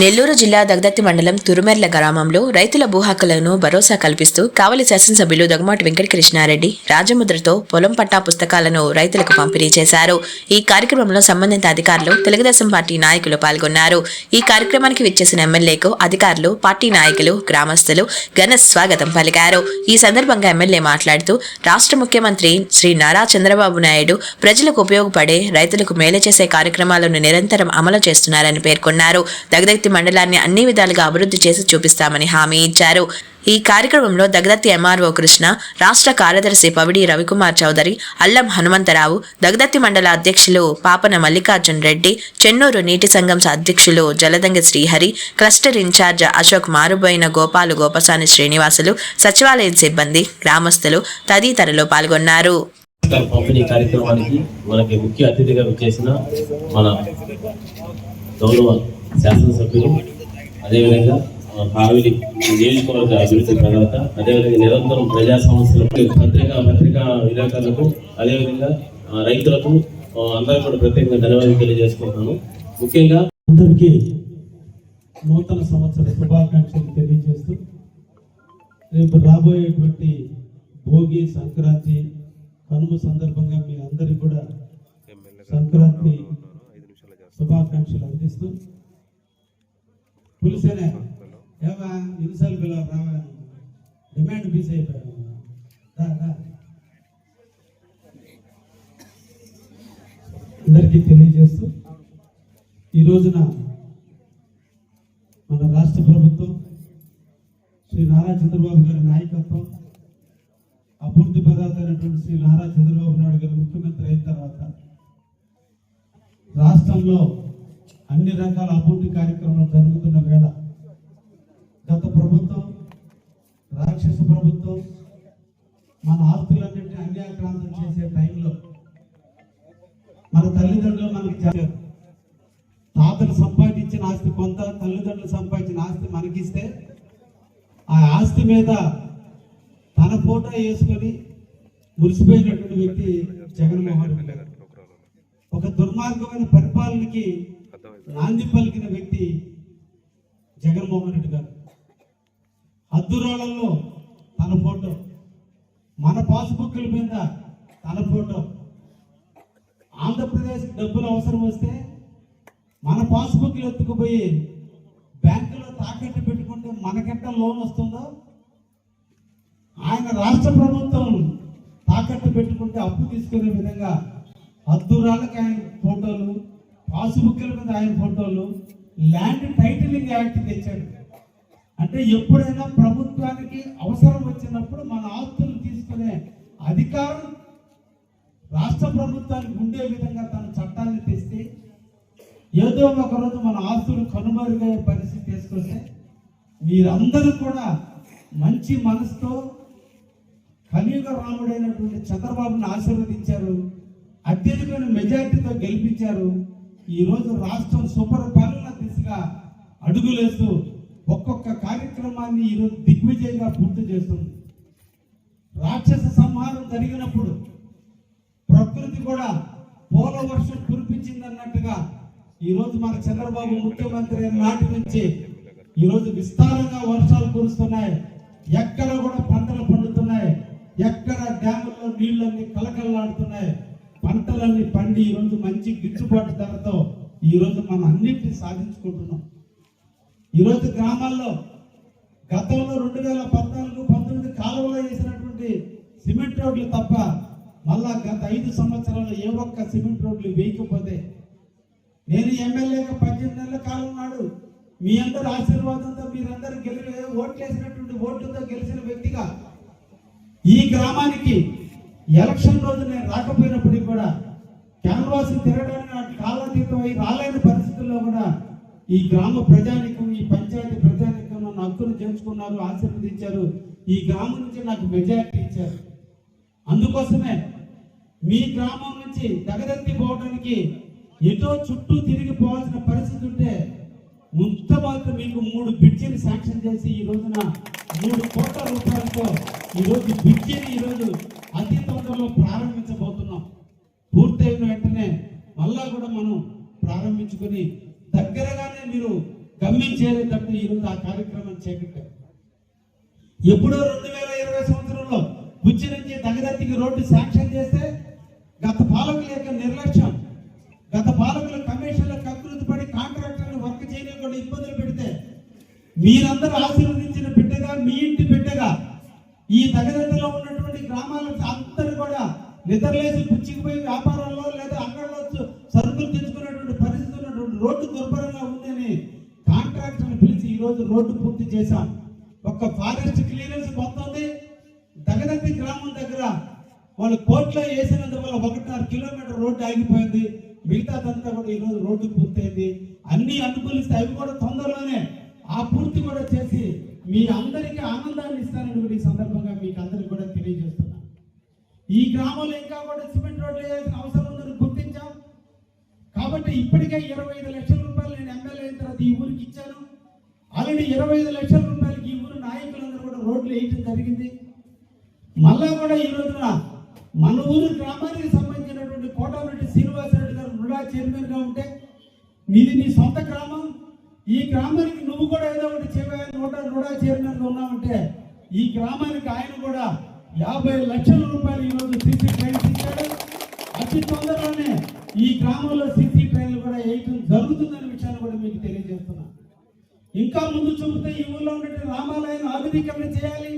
నెల్లూరు జిల్లా దగదత్తి మండలం తురుమెర్ల గ్రామంలో రైతుల భూ హక్కులను భరోసా కల్పిస్తూ కావలి శాసనసభ్యులు దగమాటి వెంకటకృష్ణారెడ్డి రాజముద్రతో పొలం పట్టా పుస్తకాలను రైతులకు పంపిణీ చేశారు. ఈ కార్యక్రమంలో సంబంధిత అధికారులు తెలుగుదేశం పార్టీ నాయకులు పాల్గొన్నారు. ఈ కార్యక్రమానికి విచ్చేసిన ఎమ్మెల్యేకు అధికారులు పార్టీ నాయకులు గ్రామస్తులు ఘన స్వాగతం పలికారు. ఈ సందర్భంగా ఎమ్మెల్యే మాట్లాడుతూ రాష్ట్ర ముఖ్యమంత్రి శ్రీ నారా చంద్రబాబు నాయుడు ప్రజలకు ఉపయోగపడే రైతులకు మేలు చేసే కార్యక్రమాలను నిరంతరం అమలు చేస్తున్నారని పేర్కొన్నారు. దగదత్తి మండలాన్ని అన్ని విధాలుగా అభివృద్ధి చేసి చూపిస్తామని హామీ ఇచ్చారు. ఈ కార్యక్రమంలో దగదత్తి ఎంఆర్ఓ కృష్ణ రాష్ట్ర కార్యదర్శి పవిడి రవికుమార్ చౌదరి అల్లం హనుమంతరావు దగదత్తి మండల అధ్యక్షులు పాపన మల్లికార్జున్ రెడ్డి చెన్నూరు నీటి సంఘం అధ్యక్షులు జలదంగి శ్రీహరి క్లస్టర్ ఇన్ఛార్జ్ అశోక్ మారుబోయిన గోపాలు గోపసాని శ్రీనివాసులు సచివాలయం సిబ్బంది గ్రామస్తులు తదితరులు పాల్గొన్నారు. పంపిణీ కార్యక్రమానికి మనకి ముఖ్య అతిథిగా వచ్చేసిన మన గౌరవ శాసనసభ్యులు. అదేవిధంగా ఆ, కావిలి నియోజకవర్గ అభివృద్ధి ప్రదాత అదేవిధంగా నిరంతరం ప్రజా సమస్యలకు పత్రికా పత్రికా విలేకరులకు అదేవిధంగా రైతులకు అందరూ అందరికీ కూడా ప్రత్యేకంగా ధన్యవాదాలు తెలియజేసుకుంటున్నాను. ముఖ్యంగా అందరికీ నూతన సంవత్సర శుభాకాంక్షలు తెలియజేస్తూ రేపు రాబోయేటువంటి భోగి సంక్రాంతి కనుమ సందర్భంగా మీ అందరికీ కూడా సంక్రాంతి శుభాకాంక్షలు అందిస్తూ పిలిచేనే ఏమా? ఇన్సార్లు పిల్లలు రావాలి డిమాండ్ మిస్ అయిపోయాను అందరికీ తెలియజేస్తూ ఈ రోజున మన రాష్ట్ర ప్రభుత్వం శ్రీ నారా చంద్రబాబు గారి నాయకత్వం అభివృద్ధి పదార్థమైనటువంటి శ్రీ నారా చంద్రబాబు నాయుడు గారు ముఖ్యమంత్రి అయిన తర్వాత రాష్ట్రంలో అన్ని రకాల అభివృద్ధి కార్యక్రమాలు జరుగుతున్న వేళ గత ప్రభుత్వం రాక్షస ప్రభుత్వం మన ఆస్తులన్నింటినీ అన్యాక్రాంతం చేసే టైంలో మన తల్లిదండ్రులు మనకి చెప్పారు. తాతలు సంపాదించిన ఆస్తి కొంత తల్లిదండ్రులు సంపాదించిన ఆస్తి మనకిస్తే ఆ ఆస్తి మీద తన ఫోటో వేసుకొని మురిసిపోయినటువంటి వ్యక్తి జగన్మోహన్ రెడ్డి ఒక దుర్మార్గమైన పరిపాలనకి నాంది పలికిన వ్యక్తి జగన్మోహన్ రెడ్డి గారు. హద్దురాళ్ళల్లో తన ఫోటో మన పాస్బుక్ల మీద తన ఫోటో. ఆంధ్రప్రదేశ్ డబ్బులు అవసరం వస్తే మన పాస్బుక్లు ఎత్తుకుపోయి బ్యాంకులో తాకట్టు పెట్టుకుంటే మనకెంత లోన్ వస్తుందో? ఆయన రాష్ట్ర ప్రభుత్వం తాకట్టు పెట్టుకుంటే అప్పు తీసుకునే విధంగా హద్దురాళ్ళకి ఆయన ఫోటోలు పాసుబుక్ల మీద ఆయన ఫోటోలు. ల్యాండ్ టైటిలింగ్ యాక్ట్ తెచ్చాడు. అంటే ఎప్పుడైనా ప్రభుత్వానికి అవసరం వచ్చినప్పుడు మన ఆస్తులు తీసుకునే అధికారం రాష్ట్ర ప్రభుత్వానికి ఉండే విధంగా తన చట్టాన్ని తెస్తే ఏదో ఒకరోజు మన ఆస్తులు కనుమరుగయ్యే పరిస్థితి తీసుకుంటే మీరందరూ కూడా మంచి మనసుతో కలియుగ రాముడైనటువంటి చంద్రబాబుని ఆశీర్వదించారు. అత్యధికమైన మెజార్టీతో గెలిపించారు. ఈరోజు రాష్ట్రం సుపరిపాలన దిశగా అడుగులేస్తూ ఒక్కొక్క కార్యక్రమాన్ని ఈరోజు దిగ్విజయంగా పూర్తి చేస్తుంది. రాక్షస సంహారం జరిగినప్పుడు ప్రకృతి కూడా పూల వర్షం కురిపించింది అన్నట్టుగా ఈ మన చంద్రబాబు ముఖ్యమంత్రి నాటి నుంచి ఈరోజు విస్తారంగా వర్షాలు కురుస్తున్నాయి. ఎక్కడ కూడా పంటలు పండుతున్నాయి. ఎక్కడ డ్యాముల్లో నీళ్ళన్నీ కలకలలాడుతున్నాయి పంటలన్నీ పండి ఈ రోజు మంచి గిట్టుబాటు ధరతో ఈ రోజు మనం అన్నింటినీ సాధించుకుంటున్నాం. ఈరోజు గ్రామాల్లో గతంలో రెండు వేల పద్నాలుగు పంతొమ్మిది కాలువలో వేసినటువంటి సిమెంట్ రోడ్లు తప్ప మళ్ళా గత ఐదు సంవత్సరాలు ఏ ఒక్క సిమెంట్ రోడ్లు వేయకపోతే నేను ఎమ్మెల్యేగా పద్దెనిమిది నెలల కాలం నాడు మీ అందరి ఆశీర్వాదంతో మీరందరూ గెలి ఓట్లేసినటువంటి ఓట్లతో గెలిచిన వ్యక్తిగా ఈ గ్రామానికి ఎలక్షన్ రోజు నేను రాకపోయినప్పటికీ కూడా క్యాన్వాస్ తిరగడానికి నాకు కాలాతీతం అయి రాలేని పరిస్థితుల్లో కూడా ఈ గ్రామ ప్రజానికం ఈ పంచాయతీ ప్రజానికం నన్ను హక్కును చేర్చుకున్నారు ఆశీర్వదించారు. ఈ గ్రామం నుంచి నాకు మెజారిటీ ఇచ్చారు. అందుకోసమే మీ గ్రామం నుంచి దగదత్తి పోవడానికి ఎటో చుట్టూ తిరిగి పోవాల్సిన పరిస్థితి ఉంటే ముక్తబాద్ మీకు మూడు బ్రిడ్జిని శాంక్షన్ చేసి ఈ రోజున మూడు కోట్ల రూపాయలతో ఈ రోజు ఈరోజు ఈ రోజు అతి తొందరలో ప్రారంభించబోతున్నాం. పూర్తయిన వెంటనే మళ్ళా కూడా మనం ప్రారంభించుకొని దగ్గరగానే మీరు గమ్యం చేరేటట్టు ఈ రోజు ఆ కార్యక్రమం చేపట్టారు ఎప్పుడో రెండు వేల ఇరవై సంవత్సరంలో బుచ్చి నుంచి దగదత్తికి రోడ్డు శాంక్షన్ చేస్తే గత పాలకుల యొక్క నిర్లక్ష్యం గత పాలకుల చేయకుండా ఇబ్బందులు పెడితే మీరందరూ ఆశీర్వదించిన బిడ్డగా మీ ఇంటి బిడ్డగా ఈ దగదత్తిలో ఉన్నటువంటి గ్రామాల అందరూ కూడా నిద్రలేసి పుచ్చికిపోయి వ్యాపారాల్లో లేదా అంగళ్ళలో సరుకులు తెచ్చుకునేటువంటి పరిస్థితి ఉన్నటువంటి రోడ్డు దుర్భరంగా ఉందని కాంట్రాక్టర్ని పిలిచి ఈరోజు రోడ్డు పూర్తి చేశాం. ఒక్క ఫారెస్ట్ క్లియరెన్స్ పొందుతుంది దగదత్తి గ్రామం దగ్గర వాళ్ళు కోర్టులో వేసినందువల్ల ఒకటిన్నర కిలోమీటర్ రోడ్డు ఆగిపోయింది. మిగతాదంతా కూడా ఈ రోజు రోడ్డు పూర్తయింది. అన్ని అనుకూలిస్తే అవి కూడా తొందరలోనే ఆ పూర్తి కూడా చేసి మీ అందరికీ ఆనందాన్ని ఇస్తానని కూడా ఈ సందర్భంగా మీకు అందరికి కూడా తెలియజేస్తున్నా. ఈ గ్రామంలో ఇంకా కూడా సిమెంట్ రోడ్లు వేయాల్సిన అవసరం ఉందని గుర్తించాం. కాబట్టి ఇప్పటికే ఇరవై ఐదు లక్షల రూపాయలు నేను ఎమ్మెల్యే అయిన తర్వాత ఈ ఊరికి ఇచ్చాను. ఆల్రెడీ ఇరవై ఐదు లక్షల రూపాయలకి ఈ ఊరు నాయకులందరూ కూడా రోడ్లు వేయటం జరిగింది. మళ్ళా కూడా ఈ రోజున మన ఊరు గ్రామానికి సంబంధించినటువంటి కోటారెడ్డి శ్రీనివాసరెడ్డి గారు చైర్మన్గా ఉంటే నీది నీ సొంత గ్రామం. ఈ గ్రామానికి నువ్వు కూడా ఏదో ఒకటి చేయని నూట నుడా చైర్మన్ ఉన్నావంటే ఈ గ్రామానికి ఆయన కూడా యాభై లక్షల రూపాయలు ఈ రోజు సీసీ ట్రైన్స్ ఇచ్చాడు. అతి తొందరలోనే ఈ గ్రామంలో సీసీ ట్రైన్లు కూడా వేయటం జరుగుతుందనే విషయాన్ని కూడా మీకు తెలియజేస్తున్నా. ఇంకా ముందు చూపితే ఈ ఊళ్ళో ఉండే రామాలయాన్ని ఆధునీకరణ చేయాలి.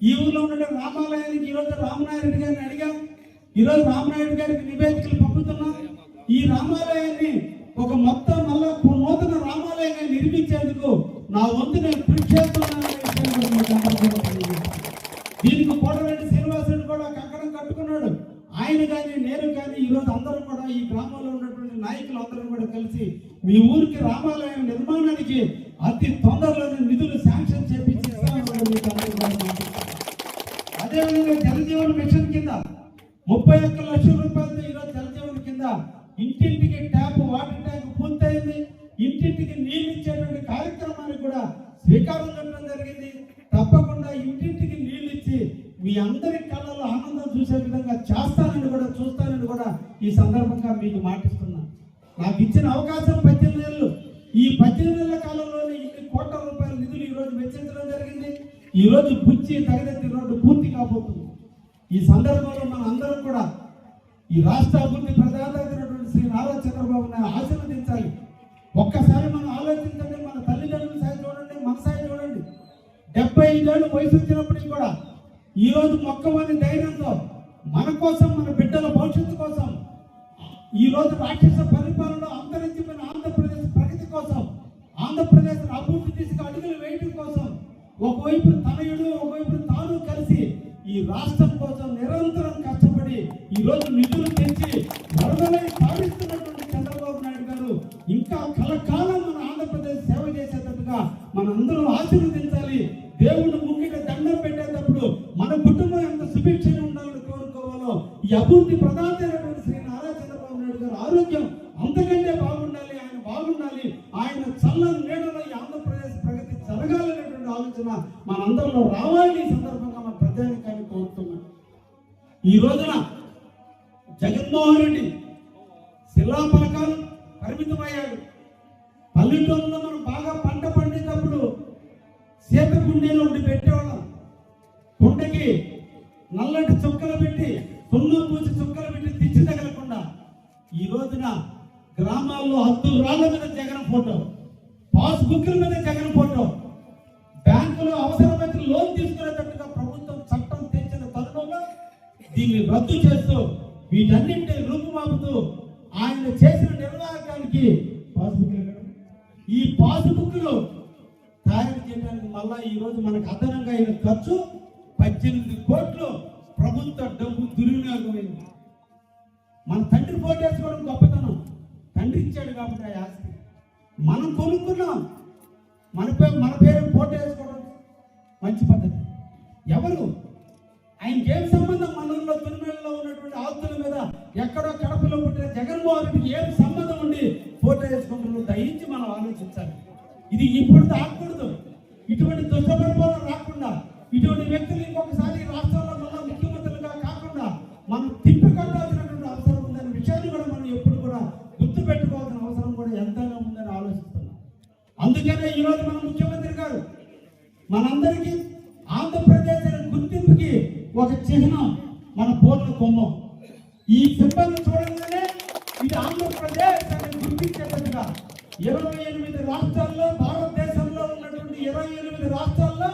ఈ ఊర్లో ఉండే రామాలయానికి ఈరోజు రామనాయుడు గారిని అడిగాం. ఈరోజు రామనాయుడు గారికి నివేదికలు పంపుతున్నాం. ఈ రామాలయాన్ని ఒక మొత్తం మళ్ళా నూతన రామాలయంగా నిర్మించేందుకు నా వంతు నేను కృషి చేస్తున్నాను కూడా దీనికి కోటరెడ్డి శ్రీనివాసుడు కూడా కంకణం కట్టుకున్నాడు. ఆయన కానీ నేను కానీ ఈ రోజు అందరం కూడా ఈ గ్రామంలో ఉన్నటువంటి నాయకులు అందరం కూడా కలిసి మీ ఊరికి రామాలయం నిర్మాణానికి అతి తొందరలోనే నిధులు శాంక్షన్ చేపించి అదేవిధంగా జలజీవన మిషన్ కింద ముప్పై ఒక్క లక్షల రూపాయలు ఇంటింటికి ట్యాప్ వాటర్ ట్యాంక్ పూర్తయింది. ఇంటింటికి నీళ్ళు ఇచ్చేటువంటి కార్యక్రమానికి కూడా శ్రీకారం చుట్టడం జరిగింది. తప్పకుండా ఇంటింటికి నీళ్ళు ఇచ్చి మీ అందరి కళ్ళలో ఆనందం చూసే విధంగా చేస్తానని కూడా చూస్తానని కూడా ఈ సందర్భంగా మీకు మాటిస్తున్నా. నాకు ఇచ్చిన అవకాశం పద్దెనిమిది నెలలు. ఈ పద్దెనిమిది నెలల కాలంలోనే ఇన్ని కోట్ల రూపాయల నిధులు ఈరోజు వెచ్చించడం జరిగింది. ఈరోజు పుచ్చి బుచ్చి తగినెత్తి రోడ్డు పూర్తి కాబోతుంది. ఈ సందర్భంలో మనం అందరం కూడా ఈ రాష్ట్ర అభివృద్ధి ప్రధాన శ్రీ నారా చంద్రబాబు నాయుడు ఆశీర్వదించాలి. ఒక్కసారి మనం ఆలోచించండి మన తల్లిదండ్రుల సాయి చూడండి మన సాయి చూడండి. డెబ్బై ఐదేళ్ళు వయసు వచ్చినప్పటికీ కూడా ఈ రోజు మొక్కమని ధైర్యంతో మన కోసం మన బిడ్డల భవిష్యత్తు కోసం ఈ రోజు రాక్షస పరిపాలన అంతరించిపోయిన ఆంధ్రప్రదేశ్ ప్రగతి కోసం ఆంధ్రప్రదేశ్ అభివృద్ధి దిశగా అడుగులు వేయడం కోసం ఒకవైపు తనయుడు ఒకవైపు తాను కలిసి ఈ రాష్ట్రం కోసం నిరంతరం కష్టపడి ఈ రోజు నిధులు తెచ్చి ఆయన నీడలో ఆంధ్రప్రదేశ్ ప్రగతి జరగాలనేటువంటి ఆలోచన మనందరిలో రావాలని సందర్భంగా మన ప్రజానికాన్ని కోరుతున్నాం. ఈ రోజున జగన్మోహన్ రెడ్డి శిలా పథకాలు పరిమితమయ్యాడు. పల్లెటూరులో మనం బాగా పంట పండేటప్పుడు సీత కుండీలో ఉండి పెట్టేవాళ్ళం. కుండకి నల్లటి చుక్కలు పెట్టి సున్నం పూసి చుక్కలు పెట్టి తెచ్చి తగలకుండా ఈ రోజున గ్రామాల్లో హద్దులు రాళ్ళ మీద జగన్ ఫోటో. పాస్ బుక్ల మీద జగన్ ఫోటో బ్యాంకులో అవసరమైతే లోన్ తీసుకునేటట్టుగా ప్రభుత్వం చట్టం తెచ్చిన తరుణంలో దీన్ని రద్దు చేస్తూ వీటన్నింటినీ రూపుమాపుతూ ఆయన చేసిన నిర్వాహకానికి పాస్బుక్ ఈ పాస్బుక్లు తయారు చేయడానికి మళ్ళా ఈరోజు మనకు అదనంగా అయిన ఖర్చు పద్దెనిమిది కోట్లు ప్రభుత్వ డబ్బు దుర్వినియోగమైంది. మన తండ్రి ఫోటో వేసుకోవడం గొప్పతనం. తండ్రి ఇచ్చాడు కాబట్టి ఆ ఆస్తి. మనం కొనుక్కున్నాం. మన పేరు మన పేరు ఫోటో వేసుకోవడం మంచి పద్ధతి. ఎవరు? ఆయనకి ఏం సంబంధం? మనలో తిరుమలలో ఉన్నటువంటి ఆస్తుల మీద ఎక్కడో కడపలో పుట్టిన జగన్మోహన్ రెడ్డికి ఏం సంబంధం ఉండి ఫోటో వేసుకుంటున్నాం దయించి మనం ఆలోచించాలి. ఇది ఇప్పుడు ఆకూడదు ఇటువంటి దుష్టపరిపాలన రాకుండా ఇటువంటి వ్యక్తులు ఇంకొకసారి రాష్ట్రంలో అందుకనే ఈరోజు మన ముఖ్యమంత్రి గారు మనందరికీ ఆంధ్రప్రదేశ్ గుర్తింపుకి ఒక చిహ్నం మన పూర్ణ కొమ్మం. ఈ సిబ్బంది చూడగానే ఇది ఆంధ్రప్రదేశ్ అని గుర్తించేటట్టుగా ఇరవై ఎనిమిది రాష్ట్రాల్లో భారతదేశంలో ఉన్నటువంటి ఇరవై ఎనిమిది రాష్ట్రాల్లో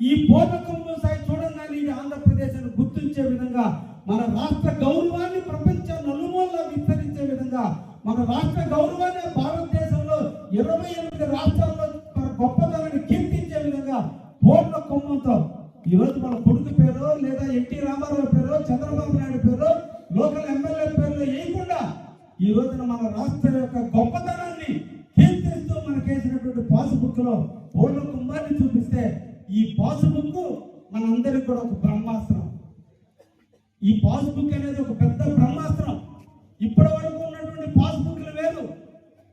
ఈ పూర్ణ కొమ్మం సాయి చూడంగానే ఇది ఆంధ్రప్రదేశ్ అని గుర్తించే విధంగా మన రాష్ట్ర గౌరవాన్ని ప్రపంచ నలుమూలలో విస్తరించే విధంగా మన రాష్ట్ర గౌరవాన్ని భారత పాసుబుక్ మనందరికి కూడా ఒక బ్రహ్మాస్త్రం. ఈ పాసుబుక్ అనేది ఒక పెద్ద బ్రహ్మాస్త్రం. ఇప్పటి వరకు ఉన్నటువంటి పాస్బుక్లు వేరు.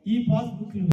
ఈ పాసుబుక్లు